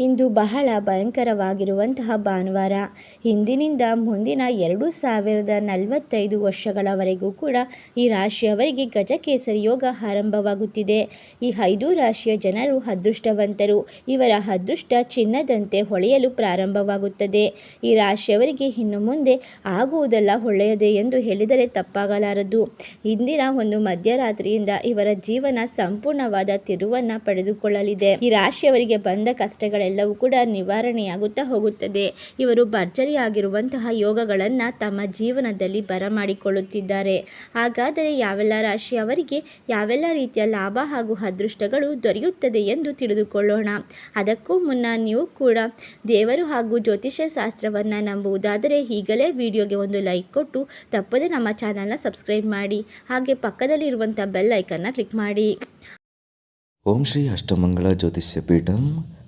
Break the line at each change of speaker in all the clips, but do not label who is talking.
ಇಂದು ಬಹಳ ಭಯಂಕರವಾಗಿರುವಂತಹ ಭಾನುವಾರ. ಹಿಂದಿನಿಂದ ಮುಂದಿನ ಎರಡು ಸಾವಿರದ ನಲವತ್ತೈದು ವರ್ಷಗಳವರೆಗೂ ಕೂಡ ಈ ರಾಶಿಯವರಿಗೆ ಗಜಕೇಸರಿ ಯೋಗ ಆರಂಭವಾಗುತ್ತಿದೆ. ಈ ಐದು ರಾಶಿಯ ಜನರು ಅದೃಷ್ಟವಂತರು. ಇವರ ಅದೃಷ್ಟ ಚಿನ್ನದಂತೆ ಹೊಳೆಯಲು ಪ್ರಾರಂಭವಾಗುತ್ತದೆ. ಈ ರಾಶಿಯವರಿಗೆ ಇನ್ನು ಮುಂದೆ ಆಗುವುದೆಲ್ಲ ಒಳ್ಳೆಯದೇ ಎಂದು ಹೇಳಿದರೆ ತಪ್ಪಾಗಲಾರದು. ಇಂದಿನ ಒಂದು ಮಧ್ಯರಾತ್ರಿಯಿಂದ ಇವರ ಜೀವನ ಸಂಪೂರ್ಣವಾದ ತಿರುವನ್ನು ಪಡೆದುಕೊಳ್ಳಲಿದೆ. ಈ ರಾಶಿಯವರಿಗೆ ಬಂದ ಕಷ್ಟಗಳೆಲ್ಲವೂ ಕೂಡ ನಿವಾರಣೆಯಾಗುತ್ತಾ ಹೋಗುತ್ತದೆ. ಇವರು ಭರ್ಜರಿಯಾಗಿರುವಂತಹ ಯೋಗಗಳನ್ನು ತಮ್ಮ ಜೀವನದಲ್ಲಿ ಬರಮಾಡಿಕೊಳ್ಳುತ್ತಿದ್ದಾರೆ. ಹಾಗಾದರೆ ಯಾವೆಲ್ಲ ರಾಶಿಯವರಿಗೆ ಯಾವೆಲ್ಲ ರೀತಿಯ ಲಾಭ ಹಾಗೂ ಅದೃಷ್ಟಗಳು ದೊರೆಯುತ್ತದೆ ಎಂದು ತಿಳಿದುಕೊಳ್ಳೋಣ. ಅದಕ್ಕೂ ಮುನ್ನ ನೀವು ಕೂಡ ದೇವರು ಹಾಗೂ ಜ್ಯೋತಿಷ್ಯ ಶಾಸ್ತ್ರವನ್ನು ನಂಬುವುದಾದರೆ ಈಗಲೇ ವಿಡಿಯೋಗೆ ಒಂದು ಲೈಕ್ ಕೊಟ್ಟು ತಪ್ಪದೆ ನಮ್ಮ ಚಾನಲ್ನ ಸಬ್ಸ್ಕ್ರೈಬ್ ಮಾಡಿ. ಹಾಗೆ ಪಕ್ಕದಲ್ಲಿರುವಂಥ ಬೆಲ್ ಐಕನ್ನ ಕ್ಲಿಕ್ ಮಾಡಿ.
ಓಂ ಶ್ರೀ ಅಷ್ಟಮಂಗಳ ಜ್ಯೋತಿಷ್ಯ ಪೀಠಂ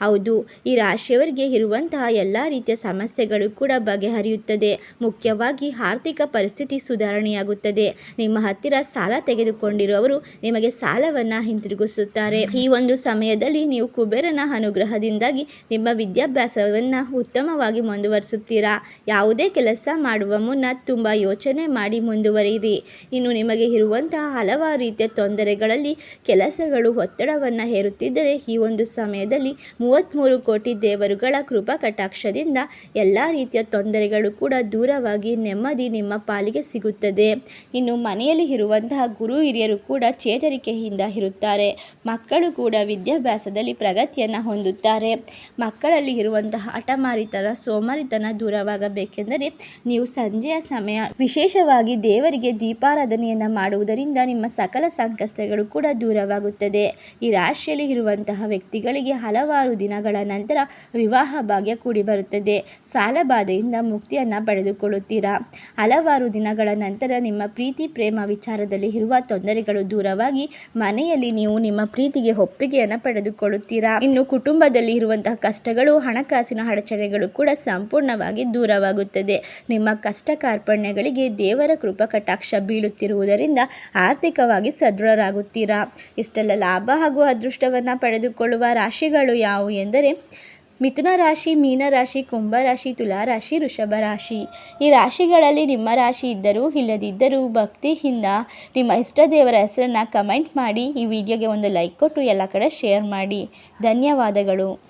ಹೌದು, ಈ ರಾಶಿಯವರಿಗೆ ಇರುವಂತಹ ಎಲ್ಲ ರೀತಿಯ ಸಮಸ್ಯೆಗಳು ಕೂಡ ಬಗೆಹರಿಯುತ್ತದೆ. ಮುಖ್ಯವಾಗಿ ಆರ್ಥಿಕ ಪರಿಸ್ಥಿತಿ ಸುಧಾರಣೆಯಾಗುತ್ತದೆ. ನಿಮ್ಮ ಹತ್ತಿರ ಸಾಲ ತೆಗೆದುಕೊಂಡಿರುವವರು ನಿಮಗೆ ಸಾಲವನ್ನು ಹಿಂತಿರುಗಿಸುತ್ತಾರೆ. ಈ ಒಂದು ಸಮಯದಲ್ಲಿ ನೀವು ಕುಬೇರನ ಅನುಗ್ರಹದಿಂದಾಗಿ ನಿಮ್ಮ ವಿದ್ಯಾಭ್ಯಾಸವನ್ನು ಉತ್ತಮವಾಗಿ ಮುಂದುವರಿಸುತ್ತೀರಾ? ಯಾವುದೇ ಕೆಲಸ ಮಾಡುವ ಮುನ್ನ ತುಂಬ ಯೋಚನೆ ಮಾಡಿ ಮುಂದುವರಿಯಿರಿ. ಇನ್ನು ನಿಮಗೆ ಇರುವಂತಹ ಹಲವಾರು ರೀತಿಯ ತೊಂದರೆಗಳಲ್ಲಿ ಕೆಲಸಗಳು ಒತ್ತಡವನ್ನು ಹೇರುತ್ತಿದ್ದರೆ ಈ ಒಂದು ಸಮಯದಲ್ಲಿ ಮೂವತ್ತ್ಮೂರು ಕೋಟಿ ದೇವರುಗಳ ಕೃಪಾ ಕಟಾಕ್ಷದಿಂದ ಎಲ್ಲ ರೀತಿಯ ತೊಂದರೆಗಳು ಕೂಡ ದೂರವಾಗಿ ನೆಮ್ಮದಿ ನಿಮ್ಮ ಪಾಲಿಗೆ ಸಿಗುತ್ತದೆ. ಇನ್ನು ಮನೆಯಲ್ಲಿ ಇರುವಂತಹ ಗುರು ಹಿರಿಯರು ಕೂಡ ಚೇತರಿಕೆಯಿಂದ ಇರುತ್ತಾರೆ. ಮಕ್ಕಳು ಕೂಡ ವಿದ್ಯಾಭ್ಯಾಸದಲ್ಲಿ ಪ್ರಗತಿಯನ್ನು ಹೊಂದುತ್ತಾರೆ. ಮಕ್ಕಳಲ್ಲಿ ಇರುವಂತಹ ಹಠಮಾರಿತನ, ಸೋಮಾರಿತನ ದೂರವಾಗಬೇಕೆಂದರೆ ನೀವು ಸಂಜೆಯ ಸಮಯ ವಿಶೇಷವಾಗಿ ದೇವರಿಗೆ ದೀಪಾರಾಧನೆಯನ್ನು ಮಾಡುವುದರಿಂದ ನಿಮ್ಮ ಸಕಲ ಸಂಕಷ್ಟಗಳು ಕೂಡ ದೂರವಾಗುತ್ತದೆ. ಈ ರಾಶಿಯಲ್ಲಿ ಇರುವಂತಹ ವ್ಯಕ್ತಿಗಳಿಗೆ ಹಲವಾರು ದಿನಗಳ ನಂತರ ವಿವಾಹ ಭಾಗ್ಯ ಕೂಡಿ ಬರುತ್ತದೆ. ಸಾಲ ಬಾಧೆಯಿಂದ ಮುಕ್ತಿಯನ್ನು ಪಡೆದುಕೊಳ್ಳುತ್ತೀರಾ? ಹಲವಾರು ದಿನಗಳ ನಂತರ ನಿಮ್ಮ ಪ್ರೀತಿ, ಪ್ರೇಮ ವಿಚಾರದಲ್ಲಿ ಇರುವ ತೊಂದರೆಗಳು ದೂರವಾಗಿ ಮನೆಯಲ್ಲಿ ನೀವು ನಿಮ್ಮ ಪ್ರೀತಿಗೆ ಒಪ್ಪಿಗೆಯನ್ನು ಪಡೆದುಕೊಳ್ಳುತ್ತೀರಾ? ಇನ್ನು ಕುಟುಂಬದಲ್ಲಿ ಇರುವಂತಹ ಕಷ್ಟಗಳು, ಹಣಕಾಸಿನ ಅಡಚಣೆಗಳು ಕೂಡ ಸಂಪೂರ್ಣವಾಗಿ ದೂರವಾಗುತ್ತದೆ. ನಿಮ್ಮ ಕಷ್ಟ ಕಾರ್ಪಣ್ಯಗಳಿಗೆ ದೇವರ ಕೃಪಾ ಕಟಾಕ್ಷ ಬೀಳುತ್ತಿರುವುದರಿಂದ ಆರ್ಥಿಕವಾಗಿ ಸದೃಢರಾಗುತ್ತೀರಾ? ಇಷ್ಟೆಲ್ಲ ಲಾಭ ಹಾಗೂ ಅದೃಷ್ಟವನ್ನು ಪಡೆದುಕೊಳ್ಳುವ ರಾಶಿಗಳು ಯಾವುವು ಎಂದರೆ ಮಿಥುನ ರಾಶಿ, ಮೀನ ರಾಶಿ, ಕುಂಭ ರಾಶಿ, ತುಲಾ ರಾಶಿ, ವೃಷಭ ರಾಶಿ. ಈ ರಾಶಿಗಳಲ್ಲಿ ನಿಮ್ಮ ರಾಶಿ ಇದ್ದರೂ ಇಲ್ಲದಿದ್ದರೂ ಭಕ್ತಿಯಿಂದ ನಿಮ್ಮ ಇಷ್ಟ ದೇವರ ಹೆಸರನ್ನು ಕಮೆಂಟ್ ಮಾಡಿ ಈ ವಿಡಿಯೋಗೆ ಒಂದು ಲೈಕ್ ಕೊಟ್ಟು ಎಲ್ಲ ಕಡೆ ಶೇರ್ ಮಾಡಿ. ಧನ್ಯವಾದಗಳು.